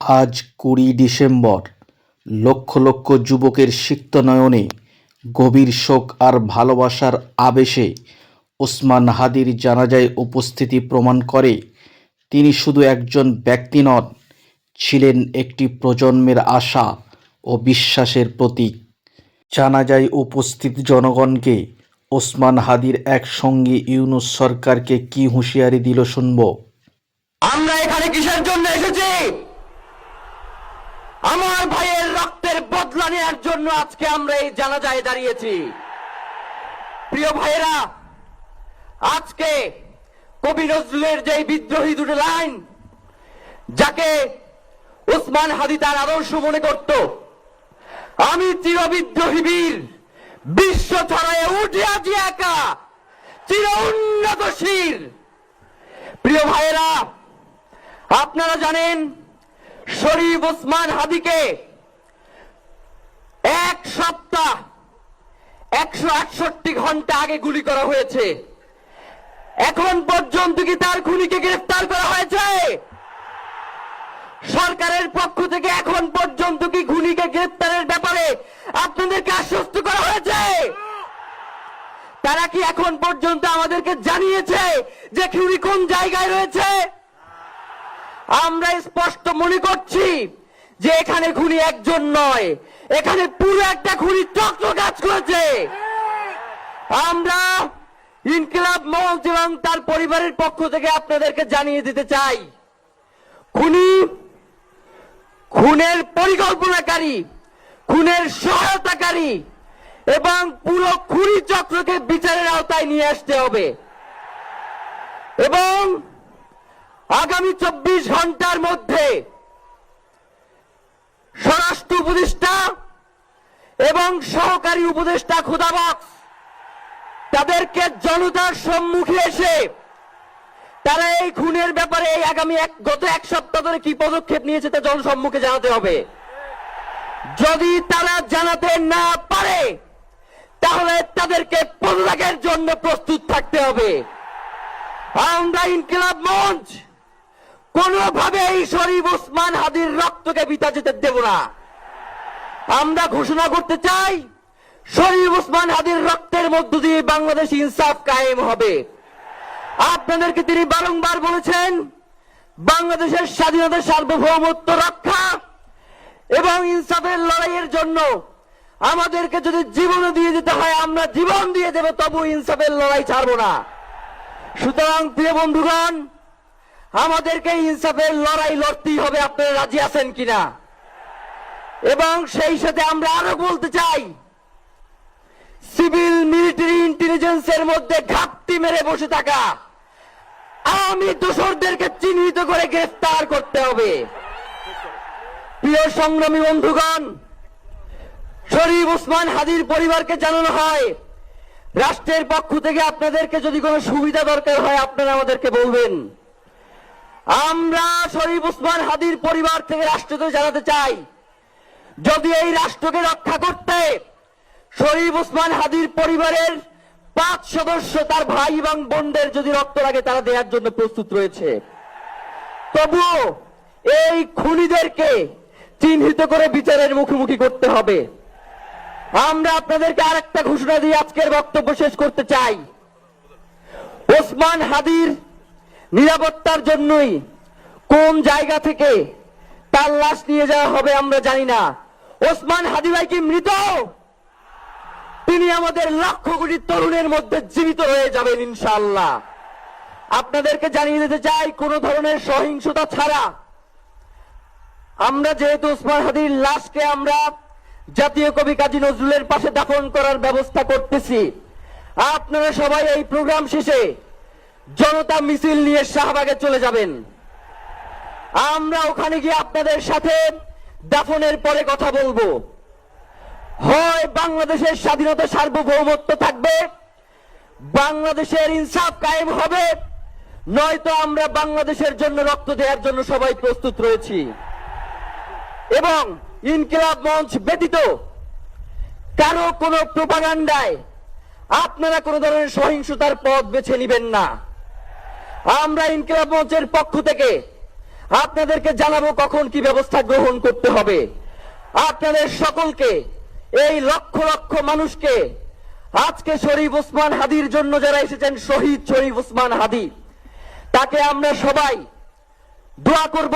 আজ কুড়ি ডিসেম্বর। লক্ষ লক্ষ যুবকের সিক্ত নয়নে গভীর শোক আর ভালোবাসার আবেশে ওসমান হাদির জানাজায় উপস্থিতি প্রমাণ করে তিনি শুধু একজন ব্যক্তি নন, ছিলেন একটি প্রজন্মের আশা ও বিশ্বাসের প্রতীক। জানাজায় উপস্থিত জনগণকে ওসমান হাদির এক সঙ্গী ইউনুস সরকারকে কি হুঁশিয়ারি দিল শুনব? আমরা এখানে কিসের জন্য এসেছি? আমার ভাইয়ের রক্তের বদলা নেওয়ার জন্য আজকে আমরা এই জানাজায় দাঁড়িয়েছি। প্রিয় ভাইয়েরা, আজকে কবি নজরুলের যে বিদ্রোহী দুটো লাইন, যাকে উসমান হাদি তার আদর্শ মনে করত, আমি চিরবিদ্রোহী বীর, বিশ্ব ছড়ায় উঠে আছি একা, চির উন্নত শির। প্রিয় ভাইয়েরা, আপনারা জানেন শরীফ ওসমান হাদিকে এক সপ্তাহ একশো আটষট্টি ঘণ্টা আগে গুলি করা হয়েছে। এখন পর্যন্ত কি তার খুনিকে গ্রেফতার করা হয়েছে? সরকারের পক্ষ থেকে এখন পর্যন্ত কি খুনিকে গ্রেফতারের ব্যাপারে আপনাদেরকে আশ্বস্ত করা হয়েছে? তারা কি এখন পর্যন্ত আমাদেরকে জানিয়েছে যে খুনি কোন জায়গায় রয়েছে? আমরা স্পষ্ট মনে করছি যে এখানে খুনি একজন নয়। এখানে পুরো একটা খুনি চক্র কাজ করেছে। আমরা ইনকিলাব মঞ্চ এবং তার পরিবারের পক্ষ থেকে আপনাদেরকে জানিয়ে দিতে চাই, খুনি খুনের পরিকল্পনাকারী, খুনের সহায়তাকারী এবং পুরো খুনি চক্রকে বিচারের আওতায় নিয়ে আসতে হবে। এবং আগামী চব্বিশ ঘণ্টার মধ্যে স্বরাষ্ট্র উপদেষ্টা এবং সহকারী উপদেষ্টা খুদাবক্স তাদেরকে জনতার সম্মুখে এসে তারা এই খুনের ব্যাপারে আগামী এক, গত এক সপ্তাহ ধরে কি পদক্ষেপ নিয়েছে তা জনসম্মুখে জানাতে হবে। যদি তারা জানাতে না পারে, তাহলে তাদেরকে পদত্যাগের জন্য প্রস্তুত থাকতে হবে। আমরা ইনকিলাব মঞ্চ কোনোভাবে এই শরীফ ওসমান হাদির রক্তকে বিতা যেতে দেব না। আমরা ঘোষণা করতে চাই, শরীফ ওসমান হাদির রক্তের মধ্য দিয়ে বাংলাদেশ ইনসাফ কায়েম হবে। আপনাদেরকে তিনি বারংবার বলেছেন, বাংলাদেশের স্বাধীনতা, সার্বভৌমত্ব রক্ষা এবং ইনসাফের লড়াইয়ের জন্য আমাদেরকে যদি জীবন দিয়ে দিতে হয়, আমরা জীবন দিয়ে দেব, তবু ইনসাফের লড়াই ছাড়বো না। সুতরাং প্রিয় বন্ধুগণ আমাদেরকে ইনসাফের লড়াই লড়তেই হবে। আপনারা রাজি আছেন কিনা? এবং সেই সাথে আমরা আরও বলতে চাই, সিভিল মিলিটারি ইন্টেলিজেন্সের মধ্যে ঘাপটি মেরে বসে থাকা আওয়ামী দোসরদেরকে চিহ্নিত করে গ্রেফতার করতে হবে। প্রিয় সংগ্রামী বন্ধুগণ, শরীফ ওসমান হাদির পরিবারকে জানানো হয়, রাষ্ট্রের পক্ষ থেকে আপনাদেরকে যদি কোনো সুবিধা দরকার হয়, আপনারা আমাদেরকে বলবেন। আমরা শরীফ উসমান হাদির পরিবার থেকে রাষ্ট্রকে জানাতে চাই। যদি এই রাষ্ট্রকে রক্ষা করতে শরীফ উসমান হাদির পরিবারের পাঁচ সদস্য তার ভাই এবং বোনদের যদি রক্ত লাগে, তারা দেওয়ার জন্য প্রস্তুত রয়েছে। তবুও এই খুনিদেরকে চিহ্নিত করে বিচারের মুখোমুখি করতে হবে। আমরা আপনাদেরকে আরেকটা ঘোষণা দিয়ে আজকের বক্তব্য শেষ করতে চাই। ওসমান হাদির নিরাপত্তার জন্যই কোন জায়গা থেকে তার লাশ নিয়ে যাওয়া হবে আমরা জানি না। ওসমান হাদি ভাই কি মৃত? তিনি আমাদের লক্ষ কোটি তরুণের মধ্যে জীবিত হয়ে যাবেন ইনশাল্লাহ আপনাদেরকে জানিয়ে দিতে চাই, কোন ধরনের সহিংসতা ছাড়া আমরা যেহেতু ওসমান হাদির লাশকে আমরা জাতীয় কবি কাজী নজরুলের পাশে দাফন করার ব্যবস্থা করতেছি। আপনারা সবাই এই প্রোগ্রাম শেষে জনতা মিছিল নিয়ে শাহবাগে চলে যাবেন। আমরা ওখানে গিয়ে আপনাদের সাথে দাফনের পরে কথা বলব। হয় বাংলাদেশের স্বাধীনতা সার্বভৌমত্ব থাকবে, বাংলাদেশের ইনসাফ কায়েম হবে, নয়তো আমরা বাংলাদেশের জন্য রক্ত দেওয়ার জন্য সবাই প্রস্তুত রয়েছি। এবং ইনকিলাব মঞ্চ ব্যতীত কারও কোনো প্রোপাগান্ডায় আপনারা কোনো ধরনের সহিংসতার পথ বেছে নেবেন না। আমরা ইনকিলাব মঞ্চের পক্ষ থেকে আপনাদেরকে জানাব কখন কি ব্যবস্থা গ্রহণ করতে হবে। আপনাদের সকলকে, এই লক্ষ লক্ষ মানুষকে আজকে শরীফ ওসমান হাদির জন্য যারা এসেছেন, শহীদ শরীফ ওসমান হাদি, তাকে আমরা সবাই দোয়া করব।